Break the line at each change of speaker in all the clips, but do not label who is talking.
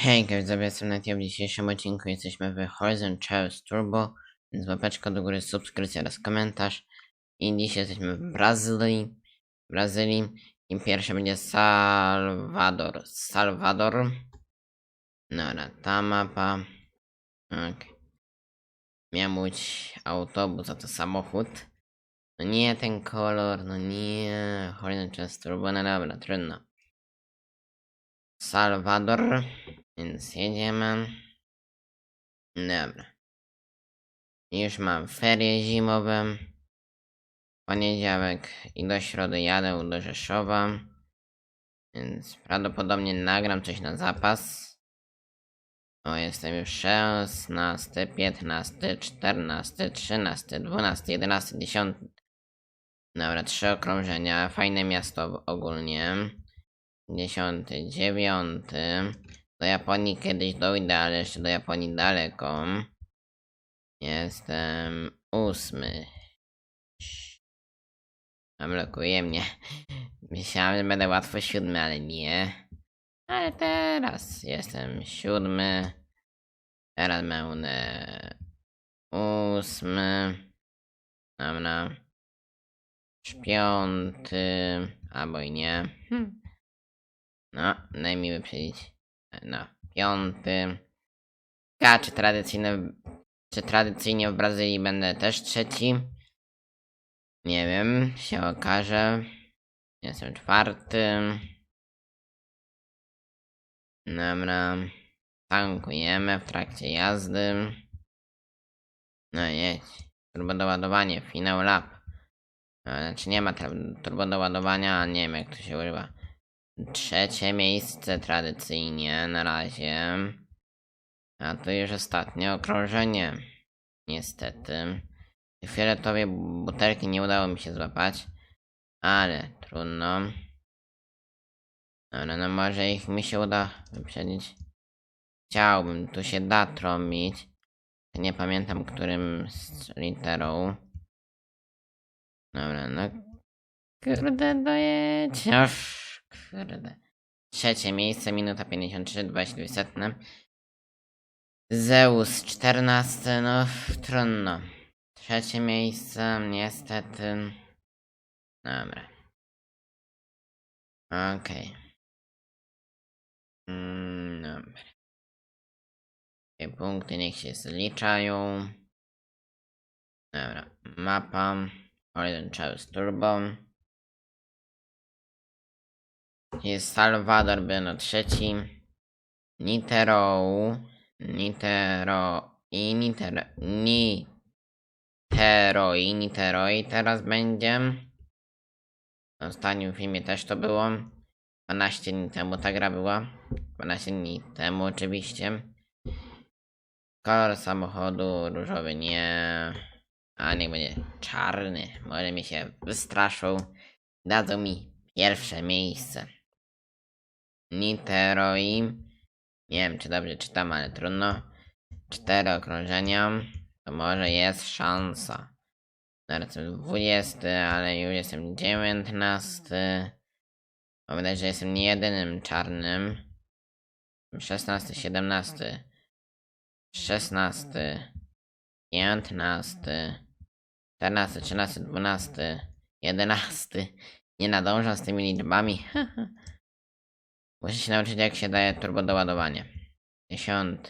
Hej, widzowie, jestem Natia. W dzisiejszym odcinku jesteśmy w Horizon Chase Turbo, więc łapeczka do góry, subskrypcja oraz komentarz. I dzisiaj jesteśmy w Brazylii, Brazylii i pierwszy będzie Salvador. Salvador. Dobra, ta mapa. Ok. Miał być autobus, a to samochód. No nie ten kolor, no nie. Horizon Chase Turbo, no dobra, trudno. Salvador. Więc jedziemy. Dobra. Już mam ferie zimowe. Poniedziałek i do środy jadę do Rzeszowa. Więc prawdopodobnie nagram coś na zapas. O, jestem już 16, 15, 14, 13, 12, 11, 10. Dobra, trzy okrążenia. Fajne miasto ogólnie. Dziesiąty, dziewiąty. Do Japonii kiedyś dojdę, ale jeszcze do Japonii daleko. Jestem ósmy. Blokuje mnie. Myślałem, że będę łatwo siódmy, ale nie. Ale teraz jestem siódmy. Teraz będę ósmy. Dobra. Piąty. Albo i nie. Hm. No, daj mi wyprzedzić. No, piąty. Ja, czy tradycyjne, czy tradycyjnie w Brazylii będę też trzeci? Nie wiem, się okaże. Jestem czwarty. Dobra. Tankujemy w trakcie jazdy. No jedź. Turbodoładowanie, finał lap. No, Znaczy nie ma turbodoładowania, nie wiem jak to się używa. Trzecie miejsce tradycyjnie na razie. A to już ostatnie okrążenie. Niestety. Fioletowej butelki nie udało mi się złapać. Ale trudno. Ale no może ich mi się uda wyprzedzić. Chciałbym, tu się da trąbić. Nie pamiętam którym z literą. Dobra, no. Kurde, dojedź. Kurde. Trzecie miejsce, minuta 53, 22 setne. Zeus 14, no trudno. Trzecie miejsce, niestety. Dobra. Okej. Mm, dobra. Te punkty niech się zliczają. Dobra. Mapa. Horizon Chase Turbo. Jest Salvador Bueno trzeci. Nitero. Nitero i Nitero. Nitero i Nitero i teraz będzie. W ostatnim filmie też to było. 12 dni temu ta gra była. 12 dni temu oczywiście. Kolor samochodu różowy nie. A niech będzie czarny. Może mi się wystraszą. Dadzą mi pierwsze miejsce. Niteroi. Nie wiem, czy dobrze czytam, ale trudno. Cztery okrążenia. To może jest szansa. Teraz jestem 20, ale już jestem 19. Mam wrażenie, że jestem nie jedynym czarnym. 16, 17, 16, 15, 14, 13, 12, 11. Nie nadążam z tymi liczbami. Muszę się nauczyć jak się daje turbo doładowanie. 10.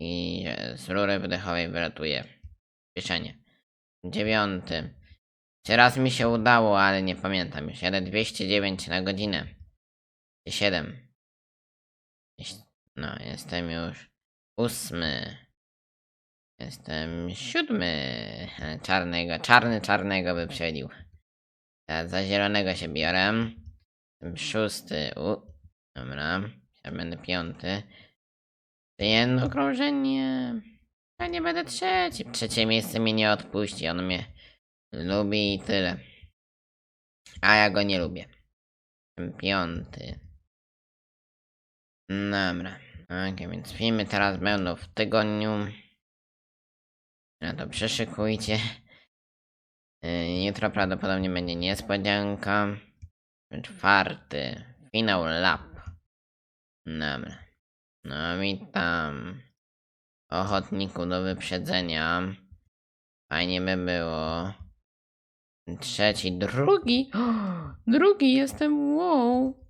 I że z rury wydechowej wylatuje pieczenie. 9. Teraz mi się udało, ale nie pamiętam już. Jadę 209 na godzinę. 7. No, jestem już ósmy. Jestem siódmy. Czarnego, czarny czarnego wyprzedził. Teraz za zielonego się biorę. Jestem szósty. U, dobra. Ja będę piąty. Jedno okrążenie. Ja nie będę trzeci. Trzecie miejsce mnie nie odpuści. On mnie lubi i tyle. A ja go nie lubię. Piąty. Dobra. Okej, więc filmy teraz będą w tygodniu. No to przeszykujcie. Yy, Jutro prawdopodobnie będzie niespodzianka. Czwarty. Finał lap. Dobra. No witam. Ochotniku do wyprzedzenia. Fajnie by było. Trzeci, drugi. drugi jestem, wow.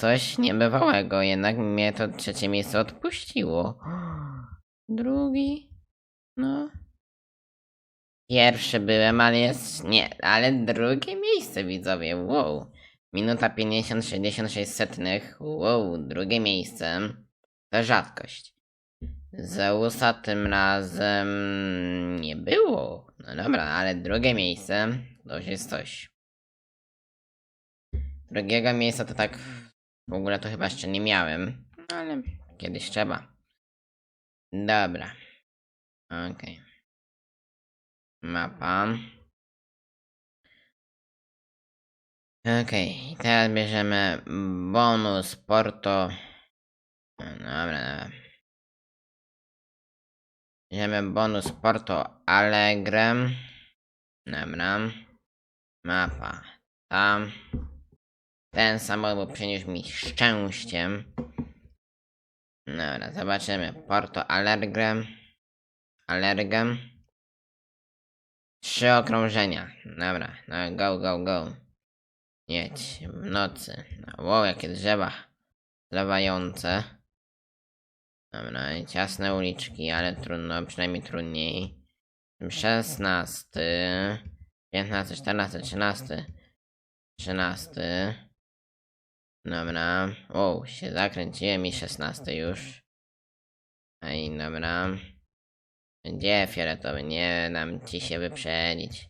Coś niebywałego, jednak mnie to trzecie miejsce odpuściło. Drugi. No. Pierwszy byłem, ale jest. Nie, ale drugie miejsce widzowie. Wow. Minuta 50, 66 setnych. Wow, drugie miejsce. To rzadkość. Zeusa tym razem nie było. No dobra, ale drugie miejsce to już jest coś. Drugiego miejsca to tak w ogóle to chyba jeszcze nie miałem, ale kiedyś trzeba. Dobra. Okej. Mapa. Okej, i teraz bierzemy bonus Porto. Dobra, dobra. Bierzemy bonus Porto Alegre. Dobra. Mapa. Tam. Ten samochód przyniósł mi szczęście. Dobra, zobaczymy. Porto Alegre. Alergę. Trzy okrążenia. Dobra, no go, go, go. Jedź w nocy. No, wow, jakie drzewa zlewające. Dobra, ciasne uliczki, ale trudno, przynajmniej trudniej. 16, 15, 14, 13, 13. Dobra. O, się zakręciłem i 16 już. Ej, dobra. Gdzie fioletowy? Nie dam ci się wyprzedzić.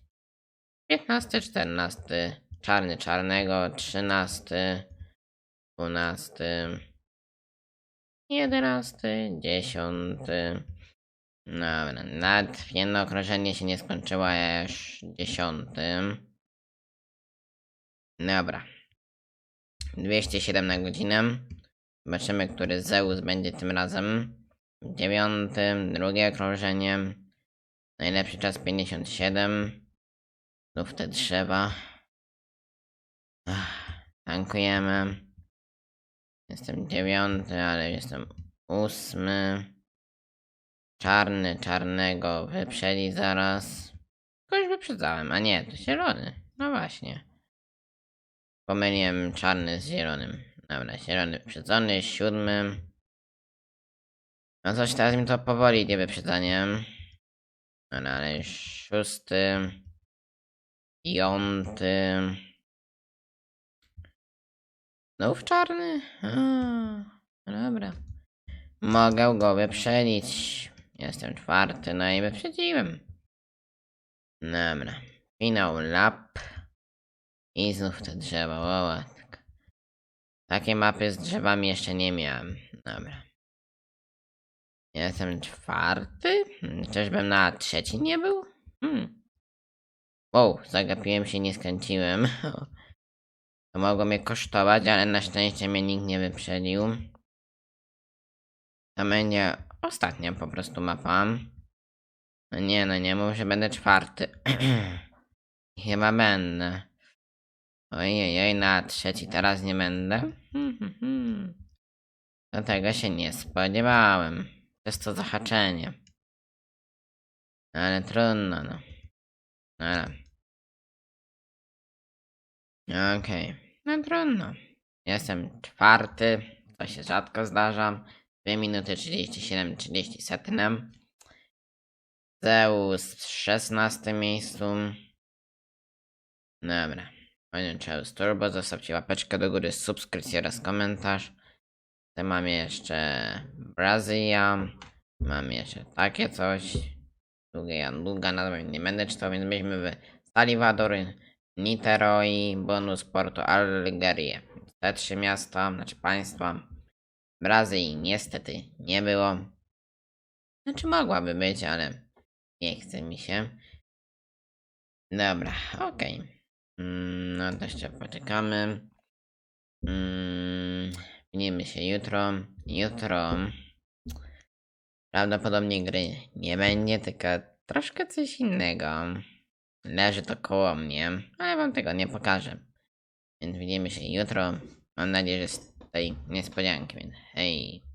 15, 14. Czarny czarnego. 13. 12. 11. 10. Dobra, nawet jedno okrążenie się nie skończyło, a już dziesiątym. Dobra. 207 na godzinę. Zobaczymy, który Zeus będzie tym razem. W dziewiątym, drugie okrążenie. Najlepszy czas 57. Znów te drzewa. Ach, tankujemy. Jestem dziewiąty, ale jestem ósmy. Czarny, czarnego wyprzedzi zaraz. Kogoś wyprzedzałem, a nie, to zielony. No właśnie. Pomyliłem czarny z zielonym. Dobra, zielony wyprzedzony, siódmy. No coś teraz mi to powoli idzie wyprzedzaniem. Dobra, ale szósty. Piąty. Znów czarny? A, dobra. Mogę go wyprzedzić. Jestem czwarty, no i wyprzedziłem. Dobra. Finał lap. I znów te drzewa, wow. Takie mapy z drzewami jeszcze nie miałem. Dobra. Jestem czwarty? Hmm, Czyżbym na trzeci nie był? Hmm. Wow, zagapiłem się, nie skręciłem. To mogło mnie kosztować, ale na szczęście mnie nikt nie wyprzedził. To będzie ostatnia po prostu mapa. No nie, no nie mów, że będę czwarty. Chyba będę. Ojej, na trzeci teraz nie będę. Do tego się nie spodziewałem. Przez to zahaczenie. Ale trudno, no. Ale. Okej. No trudno. Jestem czwarty. To się rzadko zdarza. 2 minuty 37, 30 setnem. Zeus w 16 miejscu. Dobra. Panie Charles Turbo, zostawcie łapeczkę do góry, subskrypcję oraz komentarz. Tutaj mamy jeszcze Brazylia. Mamy jeszcze takie coś. Długie długa nazwa nie będę czytał, więc byliśmy w Salvador, Niteroi, bonus Porto Algerie. Te trzy miasta, znaczy państwa. Brazylii niestety nie było. Znaczy mogłaby być, ale nie chce mi się. Dobra, okej. Mm, no to jeszcze poczekamy. Mm, widzimy się jutro. Jutro prawdopodobnie gry nie będzie, tylko troszkę coś innego. Leży to koło mnie, ale wam tego nie pokażę. Więc widzimy się jutro. Mam nadzieję, że z tej niespodzianki, hej.